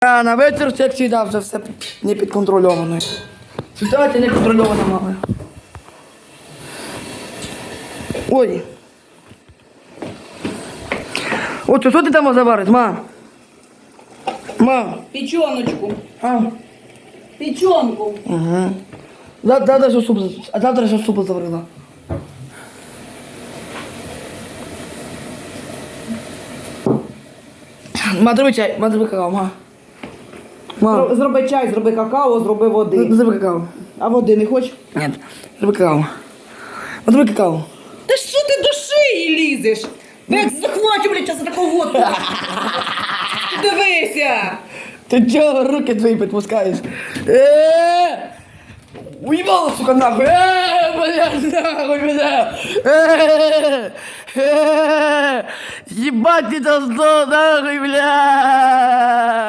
А на вечір, як завжди, вже все не підконтрольовано. Ситуація не контрольована, мама. Ой. От що ти там завариш, ма? Ма. Печеночку. А? Печенку. Угу. Завтра ще суп, а завтра ще суп заварила. Ма, зроби чай, ма, зроби какао, ма. Ма, Зроби чай, зроби какао, зроби води. зроби какао. А води не хочеш? Нет, зроби какао. Ма, зроби какао. Та що ти до шиї лізеш? Як захвачу, блядь, час такого водку. Дивися. Ты чё руки твои подпускаешь? Э-э-э! Уебал, сука, нахуй! Э-э, блядь, нахуй меня! Э-э-э! Э-э-э! Ебать ты должно, нахуй, бля!